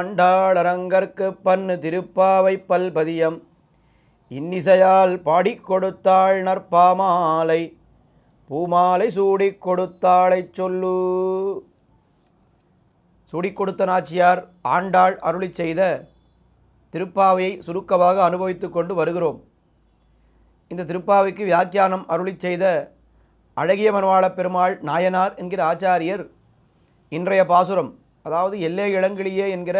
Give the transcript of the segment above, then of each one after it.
ஆண்டாளரங்கற்கு பன்னு திருப்பாவை பல்பதியம். இன்னிசையால் பாடிக் கொடுத்தாள் நற்பாமாலை பூமாலை சூடிக் கொடுத்தாளைச் சொல்லு. சூடிக் கொடுத்த நாச்சியார் ஆண்டாள் அருளிச் செய்த திருப்பாவையை சுருக்கமாக அனுபவித்துக் கொண்டு வருகிறோம். இந்த திருப்பாவைக்கு வியாக்கியானம் அருளிச் செய்த அழகிய மனவாள பெருமாள் நாயனார் என்கிற ஆச்சாரியர் இன்றைய பாசுரம் அதாவது எல்லே இளங்கிளியே என்கிற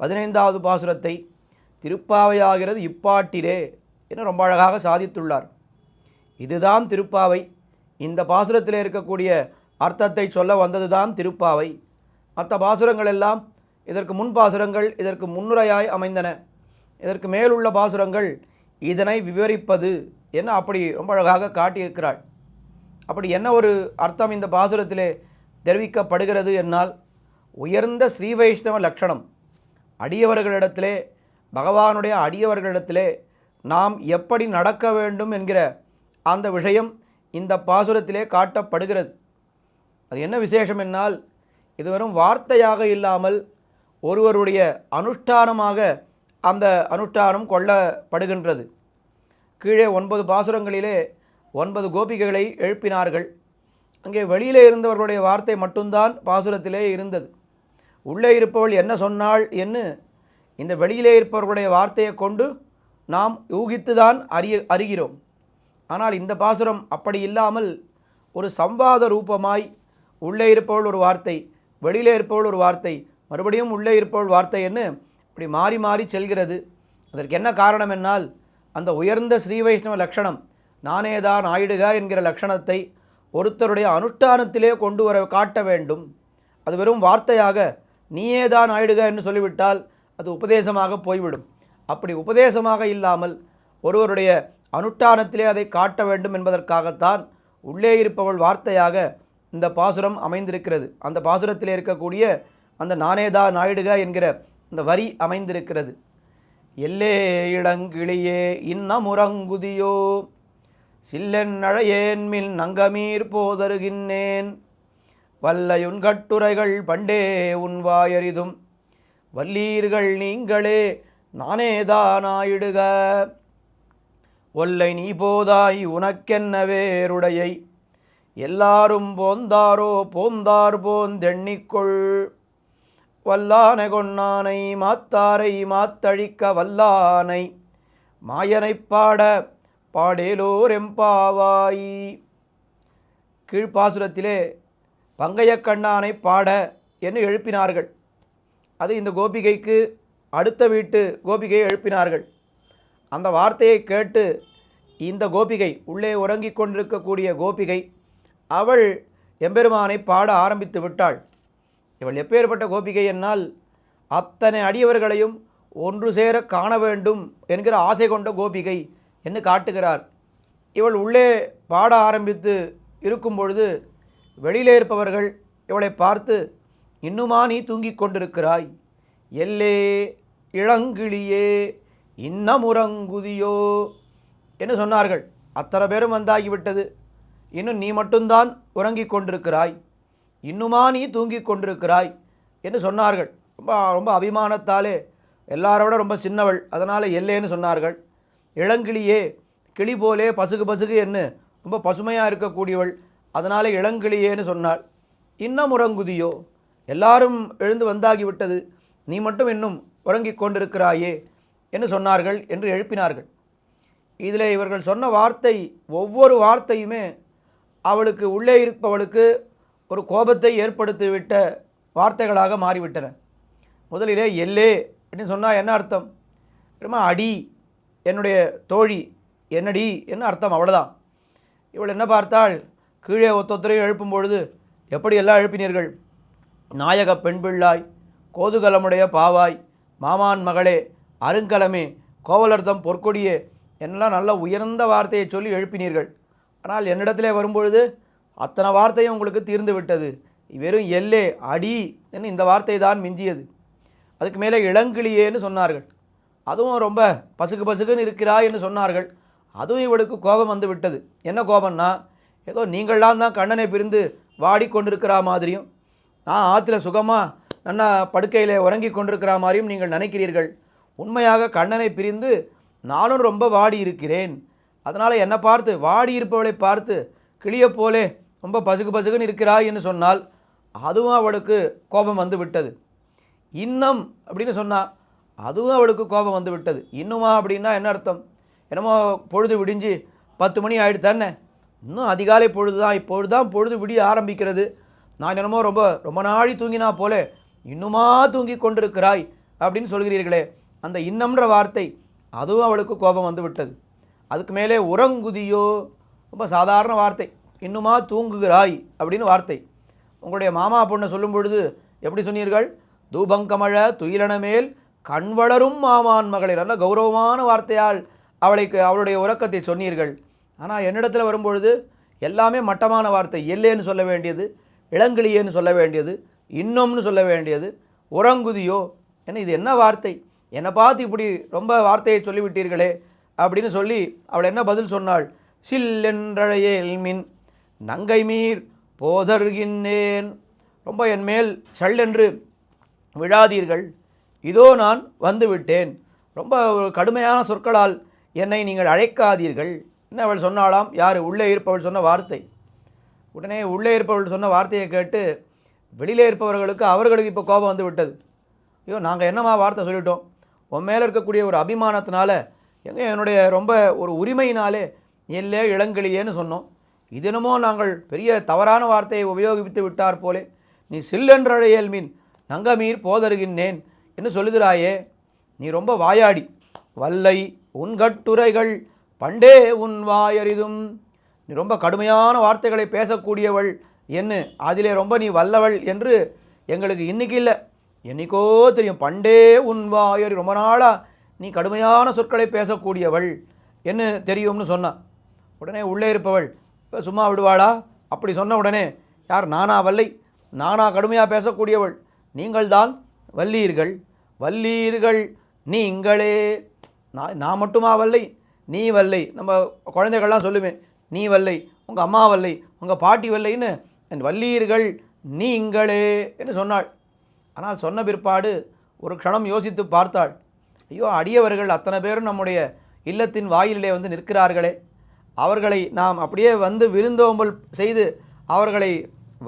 பதினைந்தாவது பாசுரத்தை திருப்பாவையாகிறது இப்பாட்டிலே என ரொம்ப அழகாக சாதித்துள்ளார். இதுதான் திருப்பாவை. இந்த பாசுரத்தில் இருக்கக்கூடிய அர்த்தத்தை சொல்ல வந்ததுதான் திருப்பாவை. மற்ற பாசுரங்கள் எல்லாம் இதற்கு முன் பாசுரங்கள் இதற்கு முன்னுரையாய் அமைந்தன. இதற்கு மேலுள்ள பாசுரங்கள் இதனை விவரிப்பது என அப்படி ரொம்ப அழகாக காட்டியிருக்கிறாள். அப்படி என்ன ஒரு அர்த்தம் இந்த பாசுரத்திலே தெரிவிக்கப்படுகிறது என்னால்? உயர்ந்த ஸ்ரீ வைஷ்ணவ லட்சணம். அடியவர்களிடத்திலே பகவானுடைய அடியவர்களிடத்திலே நாம் எப்படி நடக்க வேண்டும் என்கிற அந்த விஷயம் இந்த பாசுரத்திலே காட்டப்படுகிறது. அது என்ன விசேஷம் என்னால் இது வெறும் வார்த்தையாக இல்லாமல் ஒருவருடைய அனுஷ்டானமாக அந்த அனுஷ்டானம் கொள்ளப்படுகின்றது. கீழே ஒன்பது பாசுரங்களிலே ஒன்பது கோபிகைகளை எழுப்பினார்கள். அங்கே வெளியிலே இருந்தவர்களுடைய வார்த்தை மட்டும்தான் பாசுரத்திலே இருந்தது. உள்ளே இருப்பவள் என்ன சொன்னாள் என்று இந்த வெளியிலே இருப்பவர்களுடைய வார்த்தையை கொண்டு நாம் யூகித்துதான் அறிய அறிகிறோம். ஆனால் இந்த பாசுரம் அப்படி இல்லாமல் ஒரு சம்வாத ரூபமாய் உள்ளே இருப்பவள் ஒரு வார்த்தை வெளியிலே இருப்பவள் ஒரு வார்த்தை மறுபடியும் உள்ளே இருப்பவள் வார்த்தை என்று இப்படி மாறி மாறி செல்கிறது. அதற்கு என்ன காரணம் என்னால்? அந்த உயர்ந்த ஸ்ரீ வைஷ்ணவ லக்ஷணம் நானேதான் ஆயிடுக என்கிற லக்ஷணத்தை ஒருத்தருடைய அனுஷ்டானத்திலே கொண்டு வர காட்ட வேண்டும். அது வெறும் வார்த்தையாக நீயேதான் ஆயிடுக என்று சொல்லிவிட்டால் அது உபதேசமாக போய்விடும். அப்படி உபதேசமாக இல்லாமல் ஒருவருடைய அனுஷ்டானத்திலே அதை காட்ட வேண்டும் என்பதற்காகத்தான் உள்ளே இருப்பவள் வார்த்தையாக இந்த பாசுரம் அமைந்திருக்கிறது. அந்த பாசுரத்தில் இருக்கக்கூடிய அந்த நானேதா நாயுடுக என்கிற இந்த வரி அமைந்திருக்கிறது. எல்லே இளங்கிளியே இன்னமுறங்குதியோ சில்லென் அழையேன் மின் நங்கமீர் போதருகின்றேன். வல்லையுன் கட்டுரைகள் பண்டே உன் வாயறிதும். வல்லீர்கள் நீங்களே நானேதானாயிடுக ஒல்லை நீ போதாய் உனக்கென்ன வேருடையை எல்லாரும் போந்தாரோ போந்தார் போந்தெண்ணிக்கொள் வல்லானை கொன்னானை மாத்தாரை மாத்தழிக்க வல்லானை. மாயனைப் பாட பாடேலோர் எம்பாவாய் கீழ்ப்பாசுரத்திலே பங்கைய கண்ணானை பாட என்று எழுப்பினார்கள். அது இந்த கோபிகைக்கு அடுத்த வீட்டு கோபிகையை எழுப்பினார்கள். அந்த வார்த்தையை கேட்டு இந்த கோபிகை உள்ளே உறங்கிக் கொண்டிருக்கக்கூடிய கோபிகை அவள் எம்பெருமானை பாட ஆரம்பித்து விட்டாள். இவள் எப்பேற்பட்ட கோபிகை என்னால் அத்தனை அடியவர்களையும் ஒன்று சேர காண வேண்டும் என்கிற ஆசை கொண்ட கோபிகை என்று காட்டுகிறார். இவள் உள்ளே பாட ஆரம்பித்து இருக்கும் பொழுது வெளியிலே இருப்பவர்கள் இவளை பார்த்து இன்னுமா நீ தூங்கிக் கொண்டிருக்கிறாய்? எல்லே இளங்கிளியே இன்னமுறங்குதியோ என்று சொன்னார்கள். அத்தனை பேரும் வந்தாகிவிட்டது. இன்னும் நீ மட்டும்தான் உறங்கிக் கொண்டிருக்கிறாய்? இன்னுமா நீ தூங்கிக் கொண்டிருக்கிறாய்? என்று சொன்னார்கள். ரொம்ப ரொம்ப அபிமானத்தாலே எல்லாரோட ரொம்ப சின்னவள். அதனால் எல்லேன்னு சொன்னார்கள். இளங்கிளியே கிளி போலே பசுகு பசுகு என்று ரொம்ப பசுமையாக இருக்கக்கூடியவள். அதனால் இளங்கிளியேன்னு சொன்னாள். இன்னும் உறங்குதியோ எல்லாரும் எழுந்து வந்தாகிவிட்டது. நீ மட்டும் இன்னும் உறங்கிக் கொண்டிருக்கிறாயே என்று சொன்னார்கள் என்று எழுப்பினார்கள். இதில் இவர்கள் சொன்ன வார்த்தை ஒவ்வொரு வார்த்தையுமே அவளுக்கு உள்ளே இருப்பவளுக்கு ஒரு கோபத்தை ஏற்படுத்திவிட்ட வார்த்தைகளாக மாறிவிட்டன. முதலிலே எல்லே அப்படின்னு சொன்னால் என்ன அர்த்தம்? ரொம்ப அடி. என்னுடைய தோழி. என்னடி? என்ன அர்த்தம். அவ்வளோதான் இவள் என்ன பார்த்தாள்? கீழே ஒத்தொத்தரையும் எழுப்பும் பொழுது எப்படி எல்லாம் எழுப்பினீர்கள்? நாயக பெண் பிள்ளாய் கோதுகலமுடைய பாவாய் மாமான் மகளே அருங்கலமே கோவலர்தம் பொற்கொடியே என்னெல்லாம் நல்ல உயர்ந்த வார்த்தையை சொல்லி எழுப்பினீர்கள். ஆனால் என்னிடத்திலே வரும்பொழுது அத்தனை வார்த்தையும் உங்களுக்கு தீர்ந்து விட்டது வெறும் எல்லே அடி என்று இந்த வார்த்தை தான் மிஞ்சியது. அதுக்கு மேலே இளங்கிளியேன்னு சொன்னார்கள். அதுவும் ரொம்ப பசுக்கு பசுக்குன்னு இருக்கிறாய் என்று சொன்னார்கள். அதுவும் இவளுக்கு கோபம் வந்து விட்டது என்ன கோபம்னா ஏதோ நீங்களாம் தான் கண்ணனை பிரிந்து வாடிக்கொண்டிருக்கிறா மாதிரியும் நான் ஆற்றுல சுகமாக நன்னா படுக்கையில் உறங்கி கொண்டிருக்கிற மாதிரியும் நீங்கள் நினைக்கிறீர்கள். உண்மையாக கண்ணனை பிரிந்து நானும் ரொம்ப வாடி இருக்கிறேன் அதனால் என்னை பார்த்து வாடி இருப்பவளை பார்த்து கிளிய போலே ரொம்ப பசுகு பசுகுன்னு இருக்கிறாய் என்று சொன்னால் அதுவும் அவளுக்கு கோபம் வந்து விட்டது. இன்னம் அப்படின்னு சொன்னால் அதுவும் அவளுக்கு கோபம் வந்து விட்டது. இன்னுமா அப்படின்னா என்ன அர்த்தம்? என்னமோ பொழுது விடிஞ்சு பத்து மணி ஆயிடுத்தானே? இன்னும் அதிகாலை பொழுது தான் இப்பொழுது தான் பொழுது விடிய ஆரம்பிக்கிறது. நான் என்னமோ ரொம்ப ரொம்ப நாழி தூங்கினா போலே இன்னுமா தூங்கி கொண்டிருக்கிறாய் அப்படின்னு சொல்கிறீர்களே. அந்த இன்னம்ன்ற வார்த்தை அதுவும் அவளுக்கு கோபம் வந்து விட்டது. அதுக்கு மேலே உறங்குதியோ? ரொம்ப சாதாரண வார்த்தை. இன்னுமா தூங்குகிறாய்? அப்படின்னு வார்த்தை. உங்களுடைய மாமா பொண்ணை சொல்லும் பொழுது எப்படி சொன்னீர்கள்? தூபங்கமழ துயிலன மேல் கண் வளரும் மாமான் மகளிர் நல்ல கௌரவமான வார்த்தையால் அவளைக்கு அவளுடைய உறக்கத்தை சொன்னீர்கள். ஆனால் என்னிடத்தில் வரும்பொழுது எல்லாமே மட்டமான வார்த்தை எல்லேன்னு சொல்ல வேண்டியது இளங்கிளியேன்னு சொல்ல வேண்டியது இன்னும்னு சொல்ல வேண்டியது உறங்குதியோ? ஏன்னா இது என்ன வார்த்தை? என்னை பார்த்து இப்படி ரொம்ப வார்த்தையை சொல்லிவிட்டீர்களே அப்படின்னு சொல்லி அவள் என்ன பதில் சொன்னாள்? சில் என்றழையே மின் நங்கை மீர் போதர்கின்றேன். ரொம்ப என் மேல் சல்லென்று விழாதீர்கள். இதோ நான் வந்துவிட்டேன். ரொம்ப ஒரு கடுமையான சொற்களால் என்னை நீங்கள் அழைக்காதீர்கள். என்ன அவள் சொன்னாலாம் யார்? உள்ளே இருப்பவள் சொன்ன வார்த்தை. உடனே உள்ளே இருப்பவள் சொன்ன வார்த்தையை கேட்டு வெளியிலே இருப்பவர்களுக்கு அவர்களுக்கு இப்போ கோபம் வந்து விட்டது. ஐயோ நாங்கள் என்னம்மா வார்த்தை சொல்லிட்டோம்? உன் மேலே இருக்கக்கூடிய ஒரு அபிமானத்தினால எங்கே என்னுடைய ரொம்ப ஒரு உரிமையினாலே எல்லே இளங்கிளியேன்னு சொன்னோம். இதனமோ நாங்கள் பெரிய தவறான வார்த்தையை உபயோகித்து விட்டார் போலே. நீ சில்லென்றழையல் மீன் நங்கமீர் போதருகின்றேன் என்று சொல்லுகிறாயே. நீ ரொம்ப வாயாடி. வல்லை உன் கட்டுரைகள் பண்டே உன் வாயறிதும். நீ ரொம்ப கடுமையான வார்த்தைகளை பேசக்கூடியவள். என்ன? அதிலே ரொம்ப நீ வல்லவள் என்று எங்களுக்கு இன்னைக்கு இல்லை. என்னைக்கோ தெரியும். பண்டே உன் வாயறி. ரொம்ப நாளாக நீ கடுமையான சொற்களை பேசக்கூடியவள். என்ன தெரியும்னு சொன்னான் உடனே உள்ளே இருப்பவள். இப்போ சும்மா விடுவாளா? அப்படி சொன்ன உடனே யார்? நானா வல்லை. நானா கடுமையாக பேசக்கூடியவள். நீங்கள்தான் வல்லீர்கள். வல்லீர்கள் நீங்களே. நான் நான் மட்டுமா வல்லை? நீ வல்லை. நம்ம குழந்தைகள்லாம் சொல்லுவேன் நீ வல்லை உங்கள் அம்மா வல்லை உங்கள் பாட்டி வல்லைன்னு. என் வல்லீர்கள் நீங்களே என்று சொன்னாள். ஆனால் சொன்ன பிற்பாடு ஒரு க்ஷணம் யோசித்து பார்த்தாள். ஐயோ அடியவர்கள் அத்தனை பேரும் நம்முடைய இல்லத்தின் வாயிலிலே வந்து நிற்கிறார்களே. அவர்களை நாம் அப்படியே வந்து விருந்தோம்பல் செய்து அவர்களை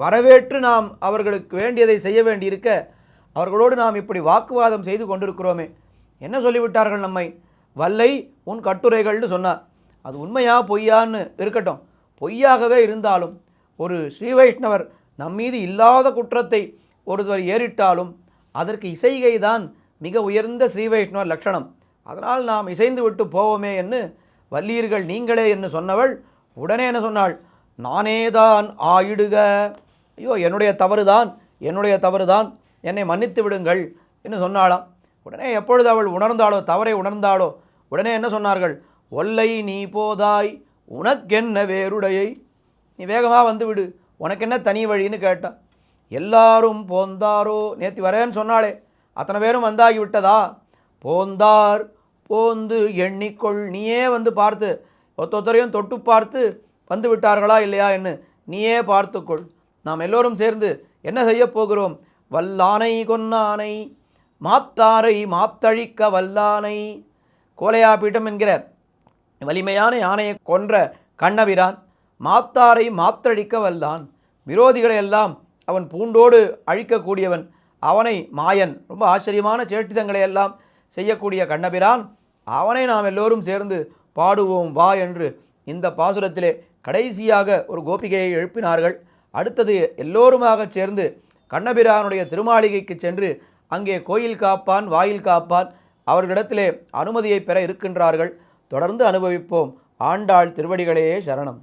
வரவேற்று நாம் அவர்களுக்கு வேண்டியதை செய்ய வேண்டியிருக்க அவர்களோடு நாம் இப்படி வாக்குவாதம் செய்து கொண்டிருக்கிறோமே. என்ன சொல்லிவிட்டார்கள் நம்மை? வல்லை உன் கட்டுரைகள்னு சொன்னார். அது உண்மையா பொய்யான்னு இருக்கட்டும். பொய்யாகவே இருந்தாலும் ஒரு ஸ்ரீ வைஷ்ணவர் நம்மீது இல்லாத குற்றத்தை ஒருவர் ஏறிட்டாலும் அதற்கு இசைகை தான் மிக உயர்ந்த ஸ்ரீ வைஷ்ணவர் லட்சணம். அதனால் நாம் இசைந்து விட்டு போவோமே என்று வல்லீர்கள் நீங்களே என்று சொன்னவள் உடனே என்ன சொன்னாள்? நானே தான் ஆயிடுக. ஐயோ என்னுடைய தவறுதான் என்னுடைய தவறுதான். என்னை மன்னித்து விடுங்கள் என்று சொன்னாளாம். உடனே எப்பொழுது அவள் உணர்ந்தாளோ தவறை உணர்ந்தாளோ உடனே என்ன சொன்னார்கள்? ஒல்லை நீ போதாய் உனக்கென்ன வேறுடையை? நீ வேகமாக வந்து விடு உனக்கு என்ன தனி வழின்னு கேட்டா. எல்லாரும் போந்தாரோ? நேற்று வரேன்னு சொன்னாளே அத்தனை பேரும் வந்தாகி விட்டதா போந்தார் போந்து எண்ணிக்கொள் நீயே வந்து பார்த்து ஒத்தொத்தரையும் தொட்டு பார்த்து வந்து விட்டார்களா இல்லையா என்று நீயே பார்த்துக்கொள். நாம் எல்லோரும் சேர்ந்து என்ன செய்யப் போகிறோம்? வல்லானை கொன்னானை மாத்தாரை மாத்தழிக்க வல்லானை. கோலையாபீட்டம் என்கிற வலிமையான யானையை கொன்ற கண்ணபிரான் மாத்தாரை மாத்தழிக்க வல்லான். விரோதிகளை எல்லாம் அவன் பூண்டோடு அழிக்கக்கூடியவன். அவனை மாயன். ரொம்ப ஆச்சரியமான சேட்டிதங்களை எல்லாம் செய்யக்கூடிய கண்ணபிரான். அவனை நாம் எல்லோரும் சேர்ந்து பாடுவோம் வா என்று இந்த பாசுரத்திலே கடைசியாக ஒரு கோபிகையை எழுப்பினார்கள். அடுத்தது எல்லோருமாக சேர்ந்து கண்ணபிரானுடைய திருமாளிகைக்கு சென்று அங்கே கோயில் காப்பான் வாயில் காப்பான். அவர்களிடத்திலே அனுமதியை பெற இருக்கின்றார்கள். தொடர்ந்து அனுபவிப்போம். ஆண்டாள் திருவடிகளே சரணம்.